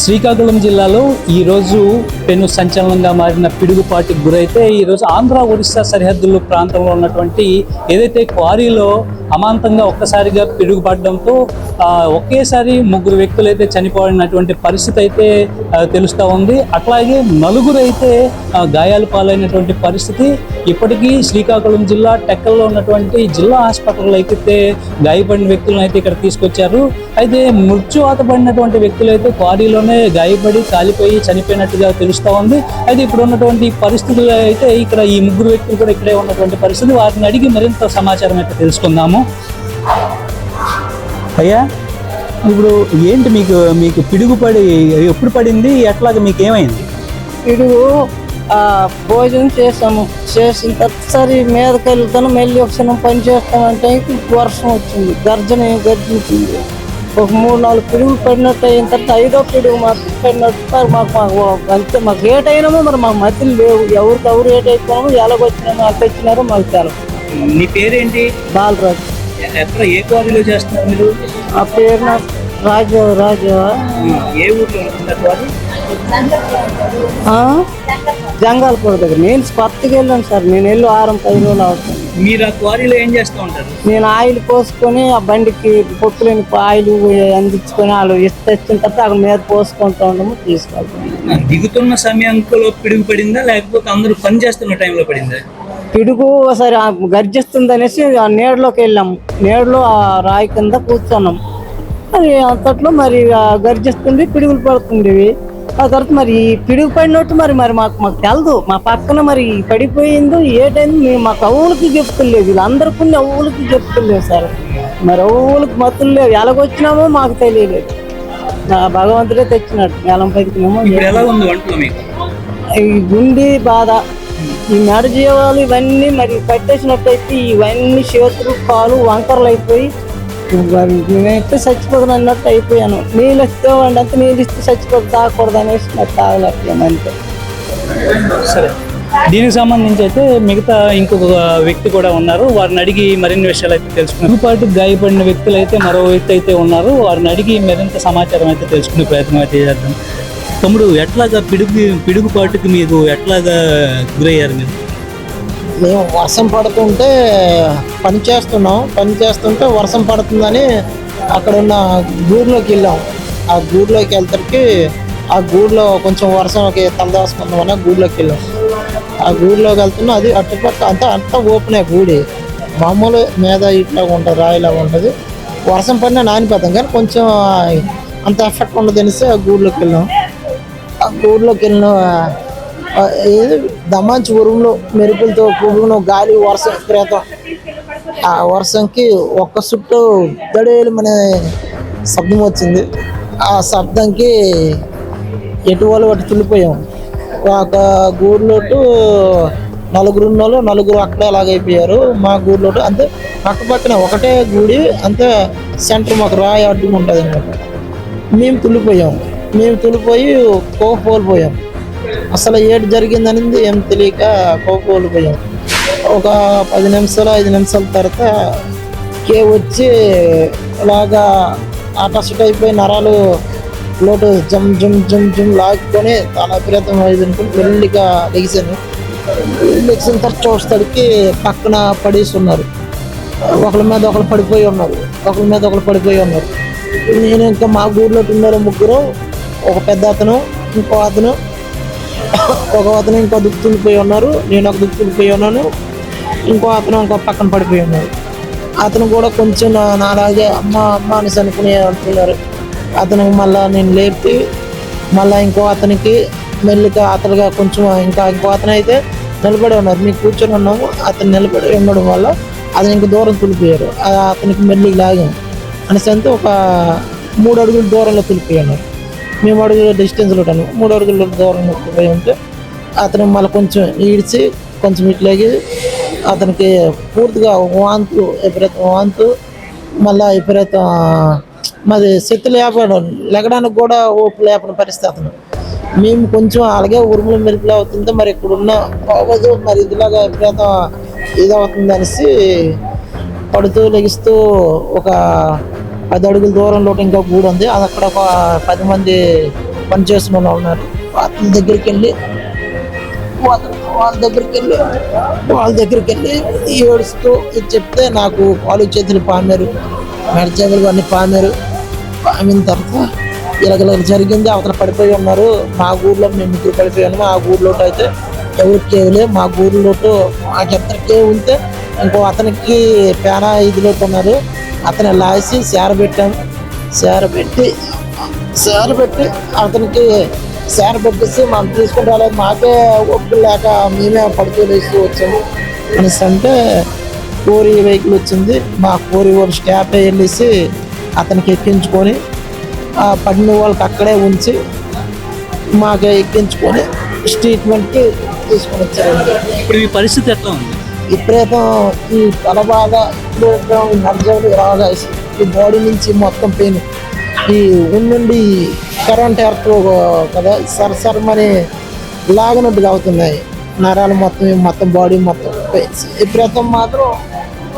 శ్రీకాకుళం జిల్లాలో ఈరోజు పెను సంచలనంగా మారిన పిడుగుపాటికి గురైతే ఈరోజు ఆంధ్ర ఒరిస్సా సరిహద్దుల ప్రాంతంలో ఉన్నటువంటి ఏదైతే క్వారీలో అమాంతంగా ఒక్కసారిగా పిడుగుపడడంతో ఒకేసారి ముగ్గురు వ్యక్తులు అయితే చనిపోయినటువంటి పరిస్థితి అయితే తెలుస్తూ ఉంది. అట్లాగే నలుగురు అయితే గాయాలు పాలైనటువంటి పరిస్థితి. ఇప్పటికీ శ్రీకాకుళం జిల్లా టెక్కల్లో ఉన్నటువంటి జిల్లా హాస్పిటల్లో అయితే గాయపడిన వ్యక్తులను అయితే ఇక్కడ తీసుకొచ్చారు. అయితే మృత్యువాత పడినటువంటి వ్యక్తులు అయితే క్వారీలోనే గాయపడి కాలిపోయి చనిపోయినట్టుగా తెలుస్తూ ఉంది. అయితే ఇప్పుడు ఉన్నటువంటి పరిస్థితులు అయితే ఇక్కడ ఈ ముగ్గురు వ్యక్తులు కూడా ఇక్కడే ఉన్నటువంటి పరిస్థితి. వారిని అడిగి మరింత సమాచారం అయితే తెలుసుకుందాము. అయ్యా ఇప్పుడు ఏంటి మీకు మీకు పిడుగుపడి ఎప్పుడు పడింది ఎట్లాగా మీకు ఏమైంది ఇడుగు ఆ భోజనం చేసాము చేసిన తర్వాత సరే మీదకి వెళ్తాను మళ్ళీ ఒకసారి పని చేస్తామంటే వర్షం వచ్చింది గర్జన గర్జించింది. ఒక మూడు నాలుగు పిడుగులు పడినట్టు అయిన తర్వాత ఐదో పిడుగు మాత్రం పడినట్టు మాకు మాకు అంతే మాకు ఏట్ అయినామో మరి మాకు మధ్యలో లేవు. ఎవరికి ఎవరు ఏట్ అయిపోయామో ఎలాగొచ్చినామో అట్ట వచ్చినారో మాకు తెలవు మీ పేరేంటి? బాలరాజు. ఎక్కడ ఏ క్వారీలో చేస్తున్నారు మీరు? ఆ పేరు రాజు రాజు. ఏ ఊర్లో వారు జంగాలపూర్ దగ్గర. నేను కొత్తగా వెళ్ళాను సార్. నేను వెళ్ళి వారం పది రోజులు అవుతుంది. మీరు ఆ క్వారీలో ఏం చేస్తూ ఉంటారు? నేను ఆయిల్ పోసుకొని ఆ బండికి పొట్టులేని ఆయిల్ అందించుకొని వాళ్ళు ఇస్తే వచ్చిన తర్వాత అక్కడ మీద పోసుకుంటూ ఉండము తీసుకెళ్తాం దిగుతున్న సమయంలో పిడుగు పడిందా? లేకపోతే అందరూ పని చేస్తున్న టైంలో పడిందా? పిడుగు ఒకసారి ఆ గర్జిస్తుంది అనేసి ఆ నీడలోకి వెళ్ళాము నీడలో ఆ రాయి కింద కూర్చున్నాం. మరి అంతట్లో మరి గర్జిస్తుంది పిడుగులు పడుతుండేవి. ఆ తర్వాత మరి ఈ పిడుగు పడినట్టు మరి మరి మాకు మాకు తెలదు. మా పక్కన మరి పడిపోయిందో. ఏటైంది మేము మాకు అవ్వులకి చెప్తులేదు వీళ్ళందరూ కొన్ని అవ్వులకి చెప్తులేదు సార్. మరి అవ్వులకి మత్తులు లేవు. ఎలాగొచ్చినామో మాకు తెలియలేదు. భగవంతుడే తెచ్చినట్టు మీకు? ఈ గుండె బాధ. ఈ మెడ జీవాలు ఇవన్నీ మరి పట్టేసినట్టయితే ఇవన్నీ చేతులు కాలు వంకరలు అయిపోయి మరి నేనైతే చచ్చిపోతాను అన్నట్టు అయిపోయాను. నీళ్ళు ఇస్తే వాడి అంతా నీళ్ళు ఇస్తే చచ్చిపోతే తాగకూడదు అనేసి నాకు తాగలేకపోయాను అంతే. సరే. దీనికి సంబంధించి అయితే మిగతా ఇంకొక వ్యక్తి కూడా ఉన్నారు. వారిని అడిగి మరిన్ని విషయాలు అయితే తెలుసుకున్నారు పాటు గాయపడిన వ్యక్తులు అయితే మరో వ్యక్తి అయితే ఉన్నారు. వారిని అడిగి మరింత సమాచారం అయితే తెలుసుకునే ప్రయత్నం అయితే చేద్దాం. తమ్ముడు ఎట్లాగా పిడుగు పిడుగుపాటుకి మీకు ఎట్లాగా గురయ్యారు మీరు? మేము వర్షం పడుతుంటే పని చేస్తున్నాం పని చేస్తుంటే వర్షం పడుతుందని అక్కడ ఉన్న గూడులోకి వెళ్ళాం. ఆ గూడులోకి వెళ్తరికి ఆ గూడులో కొంచెం వర్షంకి తలదాసుకుందామని గూడులోకి వెళ్ళాం. ఆ గూడులోకి వెళ్తున్నా అది అటుపక్క అంతా అంతా ఓపెనే గూడి. మామూలు మీద ఇట్లా ఉంటుంది రాయిలాగా ఉంటుంది. వర్షం పడినా నానిపోతాం కానీ కొంచెం అంత ఎఫెక్ట్ ఉండదు అనేసి ఆ గూడులోకి వెళ్ళాం. ఊర్లోకి వెళ్ళిన దమాంచి ఉరుములు మెరుపులతో కూడిన గాలి వర్షం ప్రేతం. ఆ వర్షంకి ఒక్క చుట్టూ దడేలమనే శబ్దం వచ్చింది. ఆ శబ్దంకి ఎటు వాళ్ళు అటు తుల్లిపోయాం ఒక గూర్లోటు నలుగురు ఉన్నోళ్ళు నలుగురు అక్కడే అలాగైపోయారు మా గూర్లోటు అంతే పక్క పక్కన ఒకటే గూడి అంతే సెంటర్ మాకు రాయి అడ్డుగా ఉంటుంది అనమాట మేము తుల్లిపోయాం మేము తుల్లిపోయి కోల్పోయాం అసలు ఏడు జరిగిందనేది ఏం తెలియక కోల్పోయాం ఒక పది నిమిషాలు ఐదు నిమిషాల తర్వాత కే వచ్చి ఇలాగా ఆటసిట్ అయిపోయి నరాలు లోటు జమ్ జమ్ జమ్ జమ్ లాక్కొని తన అభిరతం అయిందనుకుని మెల్లిగా లెగిసాను. లెగిసిన తర్వాత చూస్తాడికి పక్కన పడేసి ఉన్నారు. ఒకరి మీద ఒకరు పడిపోయి ఉన్నారు. ఒకరి మీద ఒకరు పడిపోయి ఉన్నారు. నేను ఇంకా మా ఊర్లో ఉన్నారు ముగ్గురు? ఒక పెద్ద అతను ఇంకో అతను ఒక అతను ఇంకో దుక్కు ఉన్నారు నేను ఒక దుక్కు ఉన్నాను ఇంకో అతను ఇంకో పక్కన పడిపోయి ఉన్నారు. అతను కూడా కొంచెం నా- నాలాగే అమ్మ అమ్మ అనేసి అనుకుని అనుకున్నారు అతను మళ్ళా నేను లేపి మళ్ళా ఇంకో అతనికి మెల్లిగా అతనుగా కొంచెం ఇంకా ఇంకో అతను అయితే నిలబడి ఉన్నారు. మీకు కూర్చొని ఉన్నాము అతను నిలబడి ఉండడం వల్ల అతను ఇంక దూరం తులిపోయారు. అతనికి మెల్లి లాగాం అనేసి అంతా ఒక మూడు అడుగుల దూరంలో తులిపోయి ఉన్నారు. మేము అడుగుల డిస్టెన్స్లో ఉంటాను. మూడు అడుగుల దూరం పోయి ఉంటే అతను మళ్ళీ కొంచెం ఈడ్చి కొంచెం ఇట్లాగి అతనికి పూర్తిగా వాంతు విపరీతం వాంతు మళ్ళీ విపరీతం మాది శక్తి లేపడం లెగడానికి కూడా ఓపు లేపని పరిస్థితి అతను. మేము కొంచెం అలాగే ఉరుములు మెరుపులు అవుతుంటే మరి ఇక్కడ ఉన్న మరి ఇదిలాగా విపరీతం ఇదవుతుంది అనేసి పడుతూ లెగిస్తూ ఒక పది అడుగుల దూరంలో ఇంకా గూడు ఉంది. అది అక్కడ ఒక పది మంది పనిచేస్తున్న వాళ్ళు ఉన్నారు. వాళ్ళ దగ్గరికి వెళ్ళి వాళ్ళ వాళ్ళ దగ్గరికి వెళ్ళి వాళ్ళ దగ్గరికి వెళ్ళి ఏడుస్తూ ఇది చెప్తే నాకు కాలు చేతులు పామారు మెడ చేతులు అన్ని పామారు. పామిన తర్వాత ఇలాగ జరిగింది. అవతల పడిపోయి ఉన్నారు. మా ఊర్లో మేము ముగ్గురు పడిపోయాము మా ఊర్లో అయితే ఎవరికి ఏవలే మా ఊర్లో మాకెంతకే ఉంటే ఇంకో అతనికి పేనా ఇదిలో ఉన్నారు. అతను లాసి సేర పెట్టాము సేర పెట్టి సేర పెట్టి అతనికి సేర పెట్టేసి మనం తీసుకుని రాలేదు. మాకే ఒప్పు లేక మేమే పడుతూ లేస్తూ వచ్చాము. అనేసి అంటే కోరి వెహికల్ వచ్చింది. మా కోరి వాళ్ళు స్టాప్ వెళ్ళేసి అతనికి ఎక్కించుకొని ఆ పడిన వాళ్ళకి అక్కడే ఉంచి మాకు ఎక్కించుకొని ట్రీట్మెంట్కి తీసుకొని వచ్చారు. ఇప్పుడు మీ పరిస్థితి ఎట్లా ఉంది? విపరీతం ఈ తల బాధ విపరీతం నర్జవులు రాగా ఈ బాడీ నుంచి మొత్తం పెయిన్ ఈ ఉండి కరెంట్ ఎర్త్ కదా సరసరమని లాగినట్టుగా అవుతున్నాయి నరాలు మొత్తం మొత్తం బాడీ మొత్తం పెయిన్స్ విపరీతం మాత్రం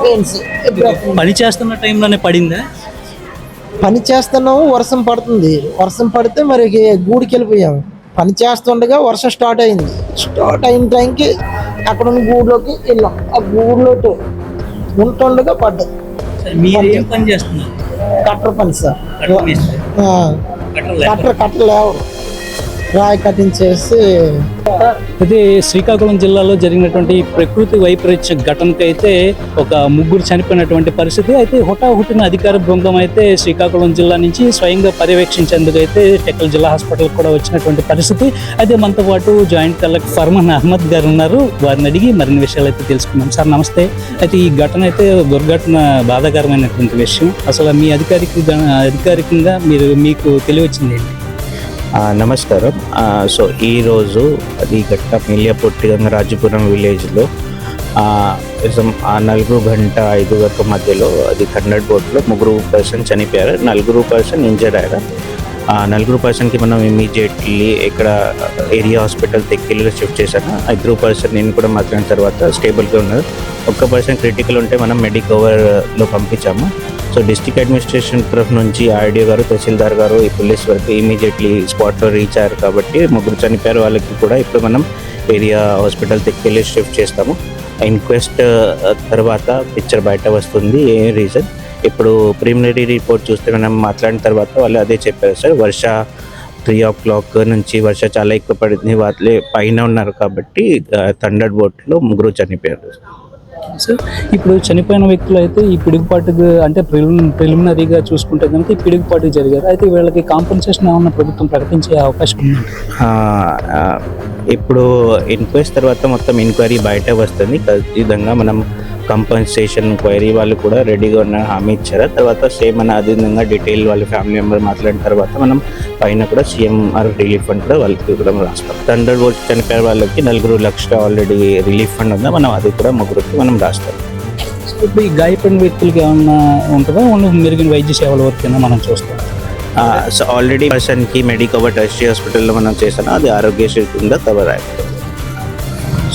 పెయిన్స్ విపరీతం. పని చేస్తున్న టైంలోనే పడిందా? పని చేస్తున్నాము వర్షం పడుతుంది. వర్షం పడితే మరి గూడికి వెళ్ళిపోయాము. పని చేస్తుండగా వర్షం స్టార్ట్ అయింది. స్టార్ట్ అయిన టైంకి అక్కడ ఉన్న గూడులోకి వెళ్ళాం. ఆ గూడులోకి ఉంటుండగా పడ్డది సరే, మీరు ఏం పని చేస్తున్నారు? కట్టర్ పని sir. Cutter cutter labour. Cutter cutter లేవు రాయి కట్టించేసి అయితే శ్రీకాకుళం జిల్లాలో జరిగినటువంటి ప్రకృతి వైపరీత్య ఘటనకైతే ఒక ముగ్గురు చనిపోయినటువంటి పరిస్థితి. అయితే హుటాహుటిన అధికార బృందం అయితే శ్రీకాకుళం జిల్లా నుంచి స్వయంగా పర్యవేక్షించేందుకు అయితే టెక్కల్ జిల్లా హాస్పిటల్ కూడా వచ్చినటువంటి పరిస్థితి. అయితే మనతో పాటు జాయింట్ కలెక్టర్ ఫర్మాన్ అహ్మద్ గారు ఉన్నారు. వారిని అడిగి మరిన్ని విషయాలు అయితే తెలుసుకున్నాం సార్ నమస్తే. అయితే ఈ ఘటన అయితే దుర్ఘటన బాధాకరమైనటువంటి విషయం. అసలు మీ అధికారిక అధికారికంగా మీరు మీకు తెలియచ్చింది ఏంటి? నమస్కారం. సో ఈరోజు అది గట్ట మిలియపొట్టి గంగరాజపురం విలేజ్లో ఆ, నలుగురు గంట ఐదు గంట మధ్యలో అది కన్నడ బోట్లో ముగ్గురు పర్సన్ చనిపోయారు. నలుగురు పర్సన్ ఇంజర్డ్ అయ్యారు. ఆ నలుగురు పర్సన్కి మనం ఇమీడియట్లీ ఇక్కడ ఏరియా హాస్పిటల్ తెక్కిలో షిఫ్ట్ చేశాను. ఇద్దరు పర్సన్ నేను కూడా మాట్లాడిన తర్వాత స్టేబుల్గా ఉన్నారు. ఒక్క పర్సన్ క్రిటికల్ ఉంటే మనం మెడికవర్లో పంపించాము. సో డిస్టిక్ అడ్మినిస్ట్రేషన్ తరఫు నుంచి ఆర్డీఓ గారు తహసీల్దార్ గారు ఈ పోలీస్ వరకు ఇమీడియట్లీ స్పాట్లో రీచ్ అయ్యారు కాబట్టి ముగ్గురు చనిపోయారు వాళ్ళకి కూడా ఇప్పుడు మనం ఏరియా హాస్పిటల్ తెక్కెళ్ళి షిఫ్ట్ చేస్తాము. ఇన్క్వెస్ట్ తర్వాత పిక్చర్ బయట వస్తుంది ఏ రీజన్ ఇప్పుడు ప్రిలిమినరీ రిపోర్ట్ చూస్తే మనం మాట్లాడిన తర్వాత వాళ్ళు అదే చెప్పారు సార్ వర్ష త్రీ ఓ క్లాక్ నుంచి వర్ష చాలా ఎక్కువ పడింది వాళ్ళే పైన ఉన్నారు కాబట్టి థండర్ బోట్లో ముగ్గురు చనిపోయారు సో ఇప్పుడు చనిపోయిన వ్యక్తులు అయితే ఈ పిడుగుపాటుకు అంటే ప్రిలిమినరీగా చూసుకుంటే కనుక ఈ పిడుగుపాటుకు జరిగారు. అయితే వీళ్ళకి కాంపెన్సేషన్ ఏమన్నా ప్రభుత్వం ప్రకటించే అవకాశం ఉంది? ఇప్పుడు ఇన్క్వైస్ట్ తర్వాత మొత్తం ఎంక్వైరీ బయట వస్తుంది. ఖచ్చితంగా మనం కంపన్సేషన్ క్వైరీ వాళ్ళు కూడా రెడీగా ఉన్న హామీ ఇచ్చారు. తర్వాత సేమ్ మన అదే విధంగా డీటెయిల్ వాళ్ళ ఫ్యామిలీ మెంబర్ మాట్లాడిన తర్వాత మనం పైన కూడా సీఎంఆర్ రిలీఫ్ ఫండ్ కూడా వాళ్ళకి కూడా రాస్తాం. థండర్ బోల్ట్ చనిపోయిన వాళ్ళకి నలుగురు లక్షల ఆల్రెడీ రిలీఫ్ ఫండ్ ఉందా? మనం అది కూడా ముగ్గురికి మనం రాస్తాం. ఇప్పుడు ఈ గాయపడిన వ్యక్తులకి ఏమన్నా ఉంటుందా? ఓన్లీ మెరుగిన వైద్య సేవల వరకైనా మనం చూస్తాం. సో ఆల్రెడీ పర్సన్కి మెడికవర్ టెస్ట్ హాస్పిటల్లో మనం చేసాను అది ఆరోగ్యశ్రీ కింద కవర్ అయ్యింది.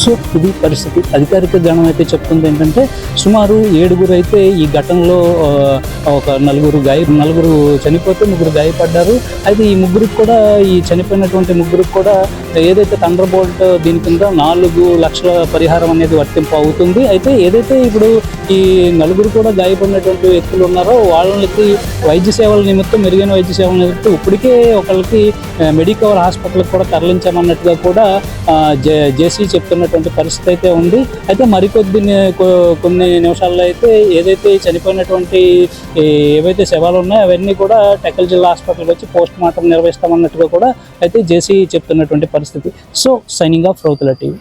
సో ఇది పరిస్థితి. అధికారిక గణం అయితే చెప్తుంది ఏంటంటే సుమారు ఏడుగురు అయితే ఈ ఘటనలో ఒక నలుగురు గాయ నలుగురు చనిపోతే ముగ్గురు గాయపడ్డారు. అయితే ఈ ముగ్గురికి కూడా ఈ చనిపోయినటువంటి ముగ్గురికి కూడా ఏదైతే థండర్ బోల్ట్ దీని కింద నాలుగు లక్షల పరిహారం అనేది వర్తింపు అవుతుంది. అయితే ఏదైతే ఇప్పుడు ఈ నలుగురు కూడా గాయపడినటువంటి వ్యక్తులు ఉన్నారో వాళ్ళకి వైద్య సేవల నిమిత్తం మెరుగైన వైద్య సేవల నిమిత్తం ఇప్పటికే ఒకళ్ళకి మెడికవర్ హాస్పిటల్కి కూడా తరలించామన్నట్టుగా కూడా జేసీ చెప్తున్నట్టు జేసీ పరిస్థితి అయితే ఉంది. అయితే మరికొద్ది కొన్ని నిమిషాల్లో అయితే ఏదైతే చనిపోయినటువంటి ఏవైతే శవాలు ఉన్నాయో అవన్నీ కూడా టెక్కల్ జిల్లా హాస్పిటల్కి వచ్చి పోస్ట్ మార్టం నిర్వహిస్తామన్నట్టుగా కూడా అయితే జేసీ చెప్తున్నటువంటి పరిస్థితి. So signing off Rauthula TV.